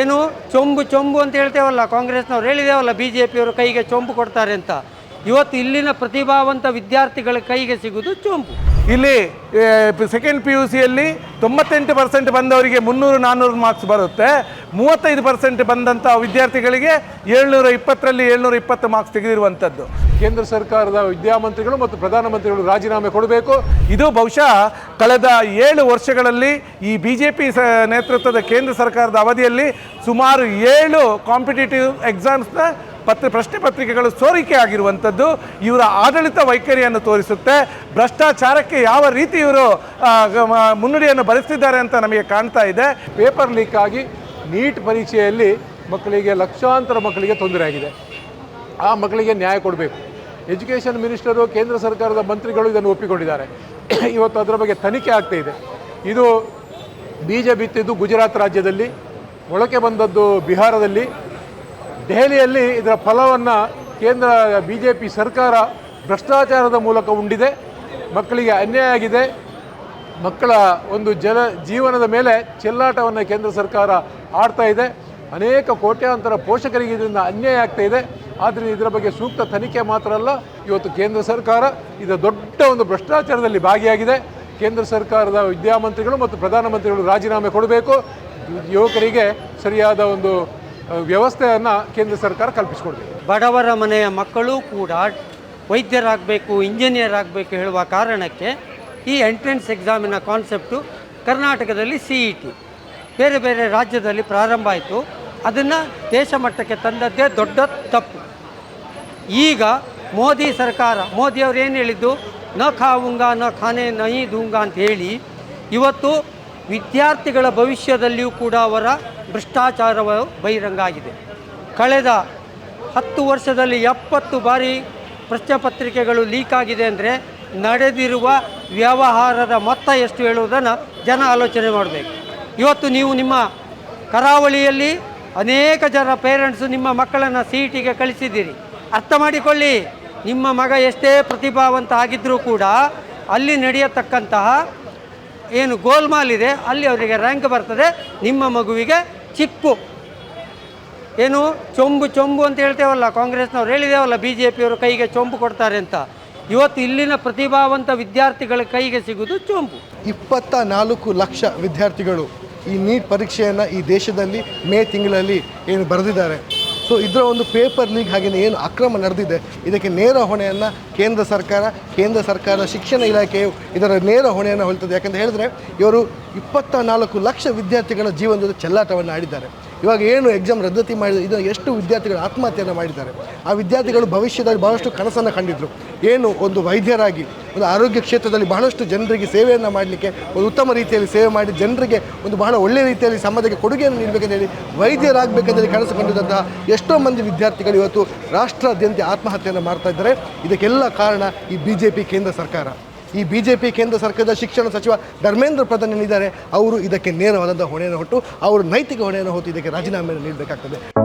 ಏನು ಚೊಂಬು ಚೊಂಬು ಅಂತ ಹೇಳ್ತೇವಲ್ಲ, ಕಾಂಗ್ರೆಸ್ನವ್ರು ಹೇಳಿದೇವಲ್ಲ ಬಿ ಜೆ ಪಿಯವರು ಕೈಗೆ ಚೊಂಬು ಕೊಡ್ತಾರೆ ಅಂತ. ಇವತ್ತು ಇಲ್ಲಿನ ಪ್ರತಿಭಾವಂತ ವಿದ್ಯಾರ್ಥಿಗಳ ಕೈಗೆ ಸಿಗುವುದು ಚೊಂಬು. ಇಲ್ಲಿ ಸೆಕೆಂಡ್ ಪಿ ಯು ಸಿಯಲ್ಲಿ ತೊಂಬತ್ತೆಂಟು ಪರ್ಸೆಂಟ್ ಬಂದವರಿಗೆ ಮುನ್ನೂರು ನಾನ್ನೂರು ಮಾರ್ಕ್ಸ್ ಬರುತ್ತೆ. ಮೂವತ್ತೈದು ಪರ್ಸೆಂಟ್ ಬಂದಂಥ ವಿದ್ಯಾರ್ಥಿಗಳಿಗೆ ಏಳ್ನೂರ ಇಪ್ಪತ್ತರಲ್ಲಿ ಏಳ್ನೂರ ಇಪ್ಪತ್ತು ಮಾರ್ಕ್ಸ್ ತೆಗೆದಿರುವಂಥದ್ದು ಕೇಂದ್ರ ಸರ್ಕಾರದ ವಿದ್ಯಾಮಂತ್ರಿಗಳು ಮತ್ತು ಪ್ರಧಾನಮಂತ್ರಿಗಳು ರಾಜೀನಾಮೆ ಕೊಡಬೇಕು. ಇದು ಬಹುಶಃ ಕಳೆದ ಏಳು ವರ್ಷಗಳಲ್ಲಿ ಈ ಬಿ ಜೆ ಪಿ ನೇತೃತ್ವದ ಕೇಂದ್ರ ಸರ್ಕಾರದ ಅವಧಿಯಲ್ಲಿ ಸುಮಾರು ಏಳು ಕಾಂಪಿಟೇಟಿವ್ ಎಕ್ಸಾಮ್ಸ್ನ ಪತ್ರ, ಪ್ರಶ್ನೆ ಪತ್ರಿಕೆಗಳು ಸೋರಿಕೆ ಆಗಿರುವಂಥದ್ದು. ಇವರ ಆಡಳಿತ ವೈಖರಿಯನ್ನು ತೋರಿಸುತ್ತೆ. ಭ್ರಷ್ಟಾಚಾರಕ್ಕೆ ಯಾವ ರೀತಿ ಇವರು ಮುನ್ನುಡಿಯನ್ನು ಬರೆಸ್ತಿದ್ದಾರೆ ಅಂತ ನಮಗೆ ಕಾಣ್ತಾ ಇದೆ. ಪೇಪರ್ ಲೀಕ್ ಆಗಿ ನೀಟ್ ಪರೀಕ್ಷೆಯಲ್ಲಿ ಮಕ್ಕಳಿಗೆ ಲಕ್ಷಾಂತರ ಮಕ್ಕಳಿಗೆ ತೊಂದರೆ ಆಗಿದೆ. ಆ ಮಕ್ಕಳಿಗೆ ನ್ಯಾಯ ಕೊಡಬೇಕು. ಎಜುಕೇಷನ್ ಮಿನಿಸ್ಟರು ಕೇಂದ್ರ ಸರ್ಕಾರದ ಮಂತ್ರಿಗಳು ಇದನ್ನು ಒಪ್ಪಿಕೊಂಡಿದ್ದಾರೆ. ಇವತ್ತು ಅದರ ಬಗ್ಗೆ ತನಿಖೆ ಆಗ್ತಾ ಇದೆ. ಇದು ಬೀಜ ಬಿತ್ತಿದ್ದು ಗುಜರಾತ್ ರಾಜ್ಯದಲ್ಲಿ, ಮೊಳಕೆ ಬಂದದ್ದು ಬಿಹಾರದಲ್ಲಿ. ದೆಹಲಿಯಲ್ಲಿ ಇದರ ಫಲವನ್ನು ಕೇಂದ್ರ ಬಿ ಜೆ ಪಿ ಸರ್ಕಾರ ಭ್ರಷ್ಟಾಚಾರದ ಮೂಲಕ ಉಂಡಿದೆ. ಮಕ್ಕಳಿಗೆ ಅನ್ಯಾಯ ಆಗಿದೆ. ಮಕ್ಕಳ ಒಂದು ಜನ ಜೀವನದ ಮೇಲೆ ಚೆಲ್ಲಾಟವನ್ನು ಕೇಂದ್ರ ಸರ್ಕಾರ ಆಡ್ತಾ ಇದೆ. ಅನೇಕ ಕೋಟ್ಯಾಂತರ ಪೋಷಕರಿಗೆ ಇದರಿಂದ ಅನ್ಯಾಯ ಆಗ್ತಾ ಇದೆ. ಆದ್ದರಿಂದ ಇದರ ಬಗ್ಗೆ ಸೂಕ್ತ ತನಿಖೆ ಮಾತ್ರ ಅಲ್ಲ, ಇವತ್ತು ಕೇಂದ್ರ ಸರ್ಕಾರ ಇದರ ದೊಡ್ಡ ಒಂದು ಭ್ರಷ್ಟಾಚಾರದಲ್ಲಿ ಭಾಗಿಯಾಗಿದೆ. ಕೇಂದ್ರ ಸರ್ಕಾರದ ವಿದ್ಯಾಮಂತ್ರಿಗಳು ಮತ್ತು ಪ್ರಧಾನಮಂತ್ರಿಗಳು ರಾಜೀನಾಮೆ ಕೊಡಬೇಕು. ಯುವಕರಿಗೆ ಸರಿಯಾದ ಒಂದು ವ್ಯವಸ್ಥೆಯನ್ನು ಕೇಂದ್ರ ಸರ್ಕಾರ ಕಲ್ಪಿಸಿಕೊಡ್ಬೇಕು. ಬಡವರ ಮನೆಯ ಮಕ್ಕಳು ಕೂಡ ವೈದ್ಯರಾಗಬೇಕು ಇಂಜಿನಿಯರ್ ಆಗಬೇಕು ಹೇಳುವ ಕಾರಣಕ್ಕೆ ಈ ಎಂಟ್ರೆನ್ಸ್ ಎಕ್ಸಾಮಿನ ಕಾನ್ಸೆಪ್ಟು ಕರ್ನಾಟಕದಲ್ಲಿ ಸಿ ಇ ಟಿ, ಬೇರೆ ಬೇರೆ ರಾಜ್ಯದಲ್ಲಿ ಪ್ರಾರಂಭ ಆಯಿತು. ಅದನ್ನು ದೇಶ ಮಟ್ಟಕ್ಕೆ ತಂದದ್ದೇ ದೊಡ್ಡ ತಪ್ಪು. ಈಗ ಮೋದಿ ಸರ್ಕಾರ ಮೋದಿಯವರು ಏನು ಹೇಳಿದ್ದು? ನ ಖಾವುಂಗ ನ ಖಾನೆ ನಹಿ ದೂಂಗ ಅಂತ ಹೇಳಿ ಇವತ್ತು ವಿದ್ಯಾರ್ಥಿಗಳ ಭವಿಷ್ಯದಲ್ಲಿಯೂ ಕೂಡ ಅವರ ಭ್ರಷ್ಟಾಚಾರವು ಬಹಿರಂಗ ಆಗಿದೆ. ಕಳೆದ ಹತ್ತು ವರ್ಷದಲ್ಲಿ ಎಪ್ಪತ್ತು ಬಾರಿ ಪ್ರಶ್ನೆ ಪತ್ರಿಕೆಗಳು ಲೀಕ್ ಆಗಿದೆ ಅಂದರೆ ನಡೆದಿರುವ ವ್ಯವಹಾರದ ಮೊತ್ತ ಎಷ್ಟು ಹೇಳುವುದನ್ನು ಜನ ಆಲೋಚನೆ ಮಾಡಬೇಕು. ಇವತ್ತು ನೀವು ನಿಮ್ಮ ಕರಾವಳಿಯಲ್ಲಿ ಅನೇಕ ಜನ ಪೇರೆಂಟ್ಸು ನಿಮ್ಮ ಮಕ್ಕಳನ್ನು ಸಿ ಇ ಟಿಗೆ ಕಳಿಸಿದ್ದೀರಿ. ಅರ್ಥ ಮಾಡಿಕೊಳ್ಳಿ. ನಿಮ್ಮ ಮಗ ಎಷ್ಟೇ ಪ್ರತಿಭಾವಂತ ಆಗಿದ್ದರೂ ಕೂಡ ಅಲ್ಲಿ ನಡೆಯತಕ್ಕಂತಹ ಏನು ಗೋಲ್ಮಾಲ್ ಇದೆ, ಅಲ್ಲಿ ಅವರಿಗೆ ರ್ಯಾಂಕ್ ಬರ್ತದೆ. ನಿಮ್ಮ ಮಗುವಿಗೆ ಚಿಕ್ಕು. ಏನು ಚೊಂಬು ಚೊಂಬು ಅಂತ ಹೇಳ್ತೇವಲ್ಲ, ಕಾಂಗ್ರೆಸ್ನವ್ರು ಹೇಳಿದೇವಲ್ಲ ಬಿ ಜೆ ಪಿಯವರು ಕೈಗೆ ಚೊಂಬು ಕೊಡ್ತಾರೆ ಅಂತ. ಇವತ್ತು ಇಲ್ಲಿನ ಪ್ರತಿಭಾವಂತ ವಿದ್ಯಾರ್ಥಿಗಳ ಕೈಗೆ ಸಿಗುವುದು ಚೊಂಬು. ಇಪ್ಪತ್ತ ನಾಲ್ಕು ಲಕ್ಷ ವಿದ್ಯಾರ್ಥಿಗಳು ಈ ನೀಟ್ ಪರೀಕ್ಷೆಯನ್ನು ಈ ದೇಶದಲ್ಲಿ ಮೇ ತಿಂಗಳಲ್ಲಿ ಏನು ಬರೆದಿದ್ದಾರೆ. ಸೊ ಇದರ ಒಂದು ಪೇಪರ್ ಲೀಗ್ ಹಾಗೆಯೇ ಏನು ಅಕ್ರಮ ನಡೆದಿದೆ. ಇದಕ್ಕೆ ನೇರ ಹೊಣೆಯನ್ನು ಕೇಂದ್ರ ಸರ್ಕಾರ, ಕೇಂದ್ರ ಸರ್ಕಾರದ ಶಿಕ್ಷಣ ಇಲಾಖೆಯು ಇದರ ನೇರ ಹೊಣೆಯನ್ನು ಹೊಲ್ತದೆ. ಯಾಕಂತ ಹೇಳಿದ್ರೆ ಇವರು ಇಪ್ಪತ್ತ ನಾಲ್ಕು ಲಕ್ಷ ವಿದ್ಯಾರ್ಥಿಗಳ ಜೀವನದ ಚೆಲ್ಲಾಟವನ್ನು ಆಡಿದ್ದಾರೆ. ಇವಾಗ ಏನು ಎಕ್ಸಾಮ್ ರದ್ದತಿ ಮಾಡಿದ ಇದು ಎಷ್ಟು ವಿದ್ಯಾರ್ಥಿಗಳು ಆತ್ಮಹತ್ಯೆಯನ್ನು ಮಾಡಿದ್ದಾರೆ? ಆ ವಿದ್ಯಾರ್ಥಿಗಳು ಭವಿಷ್ಯದಲ್ಲಿ ಬಹಳಷ್ಟು ಕನಸನ್ನು ಕಂಡಿದ್ದರು ಏನು ಒಂದು ವೈದ್ಯರಾಗಿ, ಒಂದು ಆರೋಗ್ಯ ಕ್ಷೇತ್ರದಲ್ಲಿ ಬಹಳಷ್ಟು ಜನರಿಗೆ ಸೇವೆಯನ್ನು ಮಾಡಲಿಕ್ಕೆ, ಒಂದು ಉತ್ತಮ ರೀತಿಯಲ್ಲಿ ಸೇವೆ ಮಾಡಿ ಜನರಿಗೆ ಒಂದು ಬಹಳ ಒಳ್ಳೆಯ ರೀತಿಯಲ್ಲಿ ಸಮಾಜಕ್ಕೆ ಕೊಡುಗೆಯನ್ನು ನೀಡಬೇಕಂತ ಹೇಳಿ ವೈದ್ಯರಾಗಬೇಕಂತ ಕನಸು ಕಂಡಿದ್ದಂತಹ ಎಷ್ಟೋ ಮಂದಿ ವಿದ್ಯಾರ್ಥಿಗಳು ಇವತ್ತು ರಾಷ್ಟ್ರಾದ್ಯಂತ ಆತ್ಮಹತ್ಯೆಯನ್ನು ಮಾಡ್ತಾ ಇದ್ದಾರೆ. ಇದಕ್ಕೆಲ್ಲ ಕಾರಣ ಈ ಬಿ ಕೇಂದ್ರ ಸರ್ಕಾರ. ಈ ಬಿ ಜೆ ಪಿ ಕೇಂದ್ರ ಸರ್ಕಾರದ ಶಿಕ್ಷಣ ಸಚಿವ ಧರ್ಮೇಂದ್ರ ಪ್ರಧಾನ್ ಏನಿದ್ದಾರೆ, ಅವರು ಇದಕ್ಕೆ ನೇರವಾದಂಥ ಹೊಣೆಯನ್ನು ಹೊಟ್ಟು ಅವರು ನೈತಿಕ ಹೊಣೆಯನ್ನು ಹೊತ್ತು ಇದಕ್ಕೆ ರಾಜೀನಾಮೆಯನ್ನು ನೀಡಬೇಕಾಗ್ತದೆ.